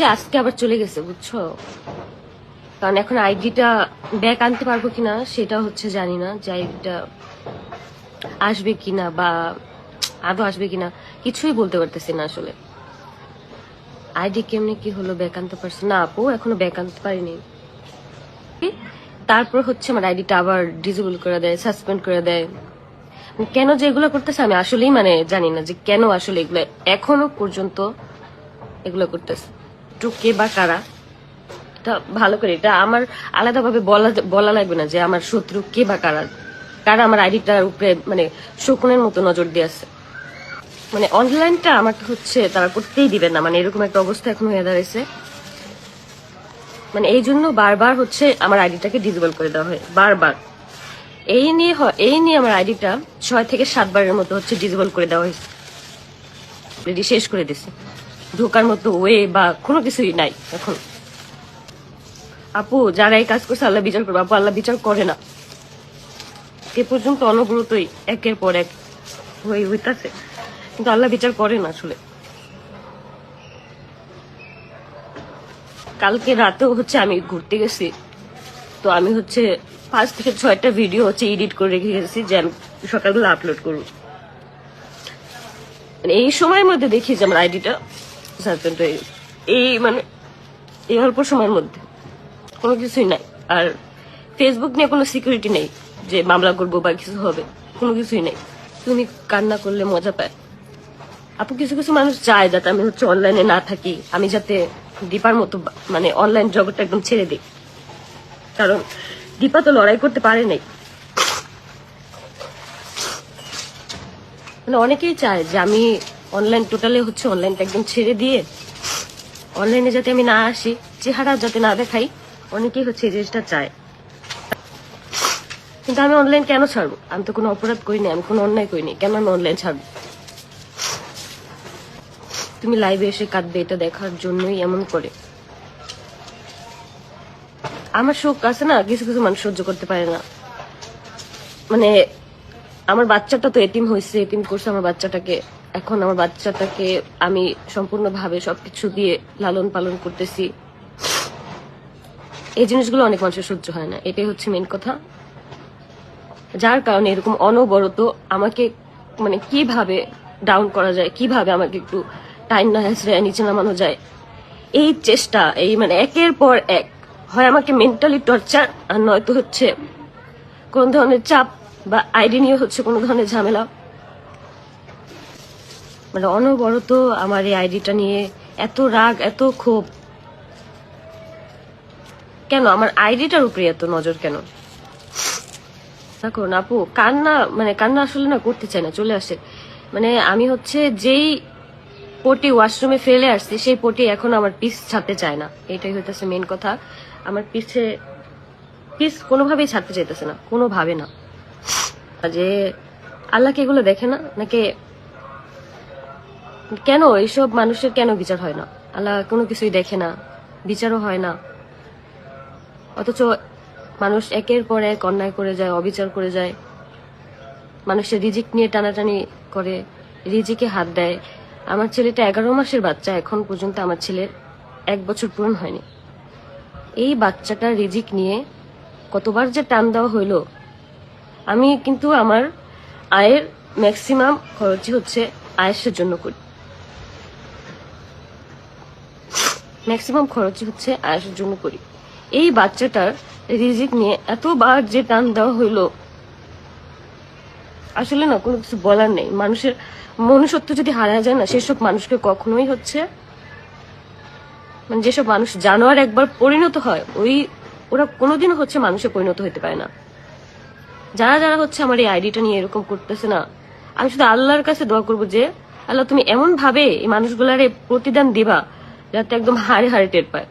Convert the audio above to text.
হচ্ছে, আজকে আবার চলে গেছে, বুঝছ? কারণ এখন আইডিটা ব্যাক আনতে পারব কিনা, সেটা হচ্ছে জানি না যে আইডিটা আসবে কিনা বা আদৌ আসবে কিনা, কিছুই বলতে পারতেছি না আসলে। আইডি কেমনি কি হলো ব্যাক আনতে পারছি না, আপু এখনও ব্যাক আনতে পারিনি। তারপর হচ্ছে আমার আইডিটা আবার ডিজেবল করে দেয় সাসপেন্ড করে দেয়। কেন যে এগুলো করতেছে আমি আসলেই মানে জানি না যে কেন আসলে এগুলো এখনও পর্যন্ত এগুলো করতেছে। একটু কে বা কারা, এটা ভালো করে, এটা আমার আলাদাভাবে বলা বলা লাগবে না যে আমার শত্রু কে বা কারা কারা আমার আইডিটার উপরে মানে শকুনের মতো নজর দিয়ে আছে। মানে অনলাইনটা আমাকে হচ্ছে তারা করতেই দিবে না মানে এরকম একটা অবস্থা এখন হয়ে দাঁড়িয়েছে মানে এই জন্য বারবার হচ্ছে আমার আইডিটাকে ডিজেবল করে দেওয়া হয়, বারবার। এই নিয়ে এই নিয়ে আমার আইডিটা ছয় থেকে সাতবারের মতো হচ্ছে ডিজেবল করে দেওয়া হয়েছে। শেষ করে দিছে ঢোকার মতো ওয়ে বা কোনো কিছুই নাই এখন। আপু যারা এই কাজ করছে, আল্লাহ বিচার করবে। আপু, আল্লাহ বিচার করে না। এ পর্যন্ত অনবরতই একের পর এক হয়ে হইতাছে। কিন্তু আল্লাহ বিচার করে না আসলে। কালকে রাতেও হচ্ছে আমি ঘুরতে গেছি। তো আমি হচ্ছে পাঁচ থেকে ছয়টা ভিডিও হচ্ছে এডিট করে রেখে গেছি, যে আমি সকালবেলা আপলোড করব। মানে এই সময়ের মধ্যে দেখি যে আমার আইডিটা। সাসপেন্ড এই মানে এই অল্প সময়ের মধ্যে। কোনো কিছুই নাই। আর ফেসবুক নিয়ে কোনো সিকিউরিটি নেই যে মামলা করব বা কিছু হবে। কোনো কিছুই নেই। তুমি কান্না করলে মজা পায়। আপু, কিছু কিছু মানুষ চায় যাতে আমি হচ্ছে অনলাইনে না থাকি। আমি যাতে দীপার মতো মানে অনলাইন জগৎটা একদম ছেড়ে দিই। কারণ দীপা তো লড়াই করতে পারে নাই। মানে অনেকেই চায় যে আমি অনলাইন টোটালে হচ্ছে অনলাইনটা একদম ছেড়ে দিয়ে অনলাইনে যাতে আমি না আসি, চেহারা যাতে না দেখাই, অনেকেই হচ্ছে এই জিনিসটা চায়। কিন্তু আমি অনলাইন কেন ছাড়বো? আমি তো কোনো অপরাধ করিনি আমি কোনো অন্যায় করিনি কেন আমি অনলাইন ছাড়বো? তুমি লাইভে এসে কাঁদবে, এটা দেখার জন্যই এমন করে। আমার শোক আছে না, কিছু কিছু মানুষ সহ্য করতে পারে না। মানে আমার বাচ্চাটা তো এটিম হয়েছে এটিম করছে আমার বাচ্চাটাকে। এখন আমার বাচ্চাটাকে আমি সম্পূর্ণভাবে সবকিছু দিয়ে লালন পালন করতেছি। এই জিনিসগুলো অনেক মানুষের সহ্য হয় না, এটাই হচ্ছে মেন কথা। যার কারণে এরকম অনবরত আমাকে মানে কীভাবে ডাউন করা যায়, কীভাবে আমাকে একটু টাইম না হেসড়ে নিচে নামানো যায়, এই চেষ্টা, এই মানে একের পর এক হয় আমাকে মেন্টালি টর্চার আর নয়তো হচ্ছে কোন ধরনের চাপ বা আইডি নিয়ে হচ্ছে কোনো ধরনের ঝামেলা? মানে অনবরত আমার এই আইডিটা নিয়ে এত রাগ, এত ক্ষোভ। কেন? আমার আইডিটার উপরে এত নজর কেন? দেখো আপু, কান্না মানে কান্না আসলে না করতে চায় না, চলে আসে। মানে আমি হচ্ছে যেই পটি ওয়াশরুমে ফেলে আসছি, সেই পটি এখন আমার পিস ছাড়তে চায় না। এটাই হইতেছে মেন কথা। আমার পিছে, পিস কোনোভাবেই ছাড়তে চাইতেছে না, কোনোভাবে না। যে আল্লাহকে এগুলো দেখে না? নাকি কেন এইসব মানুষের কেন বিচার হয় না? আল্লাহ কোনো কিছুই দেখে না, বিচারও হয় না। অথচ মানুষ একের পর এক অন্যায় করে যায়, অবিচার করে যায়। মানুষের রিজিক নিয়ে টানাটানি করে, রিজিকে হাত দেয়। আমার ছেলেটা এগারো মাসের বাচ্চা, এখন পর্যন্ত আমার ছেলের এক বছর পূরণ হয়নি। এই বাচ্চাটার রিজিক নিয়ে কতবার যে টান দেওয়া হইল আমি কিন্তু আমার আয়ের ম্যাক্সিমাম খরচই হচ্ছে আয়েসের জন্য করি। ম্যাক্সিমাম খরচই হচ্ছে আয়েসের জন্য করি। এই বাচ্চাটার রিজিক নিয়ে এতবার যে টান দেওয়া হইল, আসলে না কোনো কিছু বলার নেই। মানুষের মনুষ্যত্ব যদি হারা যায় না, সেসব মানুষকে কখনোই হচ্ছে মানে যেসব মানুষ জানোয়ার একবার পরিণত হয়, ওই, ওরা কোনোদিনও হচ্ছে মানুষে পরিণত হতে পারে না। যারা যারা হচ্ছে আমার এই আইডিটা নিয়ে এরকম করতেছে না, আমি শুধু আল্লাহর কাছে দোয়া করব যে, আল্লাহ তুমি এমন ভাবে এই মানুষগুলার প্রতিদান দিবা, যাতে একদম হাড়ে হাড়ে টের পায়।